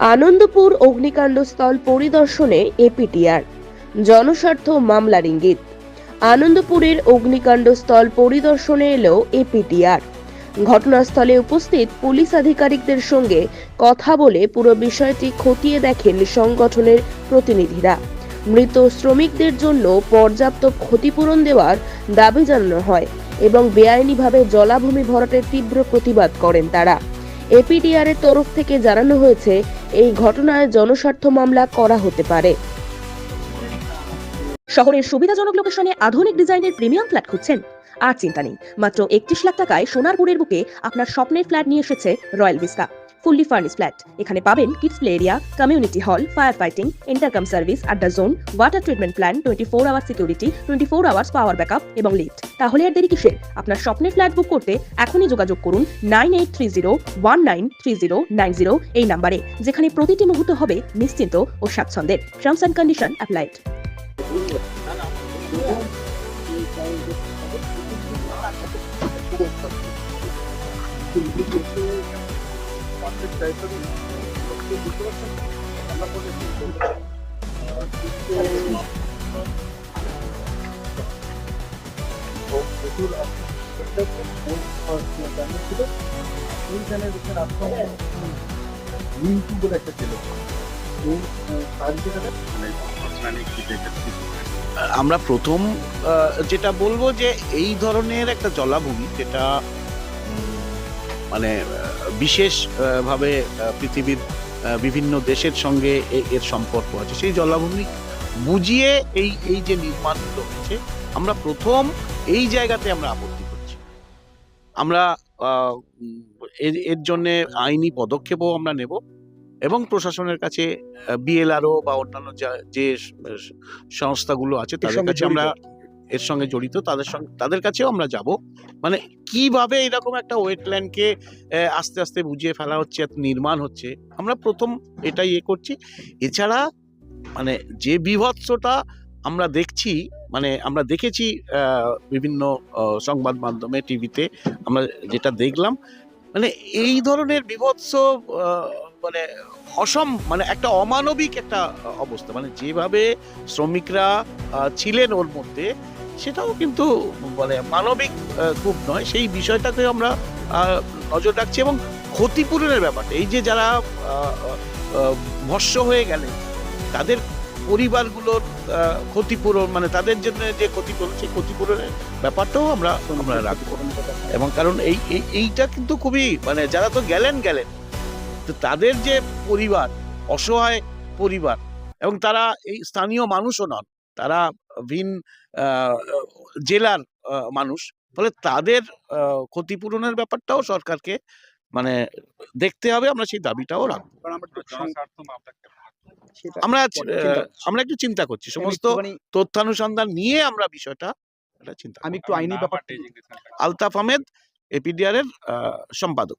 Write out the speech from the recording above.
আনন্দপুর অগ্নিকাণ্ডস্থল পরিদর্শনে এপিটিআর জনস্বার্থ মামলার ইঙ্গিত। আনন্দপুরের অগ্নিকাণ্ডস্থল পরিদর্শনে এলো এপিটিআর ঘটনাস্থলে উপস্থিত পুলিশ আধিকারিকদের সঙ্গে কথা বলে পুরো বিষয়টি খতিয়ে দেখেন সংগঠনের প্রতিনিধিরা। মৃত শ্রমিকদের জন্য পর্যাপ্ত ক্ষতিপূরণ দেওয়ার দাবি জানানো হয় এবং বেআইনিভাবে জলাভূমি ভরাটের তীব্র প্রতিবাদ করেন তারা। এপিডিআর এর তরফ থেকে জানানো হয়েছে, এই ঘটনায় জনস্বার্থ মামলা করা হতে পারে। শহরের সুবিধাজনক লোকেশনে আধুনিক ডিজাইনের প্রিমিয়াম ফ্ল্যাট খুঁজছেন। আর চিন্তা নেই, মাত্র একত্রিশ লাখ টাকায় সোনারপুরের বুকে আপনার স্বপ্নের ফ্ল্যাট নিয়ে এসেছে Royal Vista fully furnish flat, এখানে পাবেন kids play area, community hall, fire fighting, intercom service, adda zone, water treatment plan, twenty four hour security, twenty four hours power backup এবং লিফট। তাহলে আর দেরি কিসের? আপনার স্বপ্নের ফ্ল্যাট বুক করতে এখনই যোগাযোগ করুন nine eight three zero one nine three zero nine zero এই নাম্বারে, যেখানে প্রতিটি মুহূর্ত হবে নিশ্চিন্ত ও স্বাচ্ছন্দ্যের টার্মস অ্যান্ড কন্ডিশন অ্যাপ্লাইড আমরা প্রথম যেটা বলব যে এই ধরনের একটা জলাভূমি যেটা মানে বিশেষ ভাবে পৃথিবীর বিভিন্ন দেশের সঙ্গে এর সম্পর্ক আছে। সেই জলাভূমি বুঝিয়ে এই এই যে নির্মাণ হয়েছে আমরা প্রথম এই জায়গাতে আমরা আপত্তি আমরা এর জন্যে আইনি পদক্ষেপও আমরা নেব এবং প্রশাসনের কাছে বিএলআরও বা অন্যান্য যা- সংস্থাগুলো আছে তাদের কাছে আমরা এর সঙ্গে জড়িত তাদের সঙ্গে তাদের কাছেও আমরা যাব। মানে কীভাবে এরকম একটা ওয়েটল্যান্ডকে আস্তে আস্তে বুঝিয়ে ফেলা হচ্ছে নির্মাণ হচ্ছে আমরা প্রথম এটাই এ করছি। এছাড়া মানে যে বিভৎসটা আমরা দেখছি মানে আমরা দেখেছি বিভিন্ন সংবাদ মাধ্যমে, টিভিতে আমরা যেটা দেখলাম মানে এই ধরনের বিভৎস মানে অসম মানে একটা অমানবিক একটা অবস্থা। মানে যেভাবে শ্রমিকরা ছিলেন ওর মধ্যে, সেটাও কিন্তু মানে মানবিক খুব নয়। সেই বিষয়টাকে আমরা নজর রাখছি এবং ক্ষতিপূরণের ব্যাপারটা, এই যে যারা ভস্য হয়ে গেলেন, তাদের পরিবারগুলোর ক্ষতিপূরণ মানে তাদের জন্য যে ক্ষতিপূরণ সেই ক্ষতিপূরণের ব্যাপারটাও আমরা আমরা রাখব। এবং কারণ এই এই- এইটা কিন্তু খুবই মানে যারা তো গেলেন গেলেন। তো তাদের যে পরিবার অসহায় পরিবার এবং তারা এই স্থানীয় মানুষও নন তারা ভিন জেলার মানুষ ফলে তাদের ক্ষতিপূরণের ব্যাপারটাও সরকারকে মানে দেখতে হবে আমরা সেই দাবিটাও রাখব। কারণ আমরা একটু আমরা একটু চিন্তা করছি। সমস্ত তথ্যানুসন্ধান নিয়ে আমরা বিষয়টা চিন্তা আমি একটু আইনি ব্যাপারটা আলতাফ আহমেদ এপিডিআর এর আহ, সম্পাদক।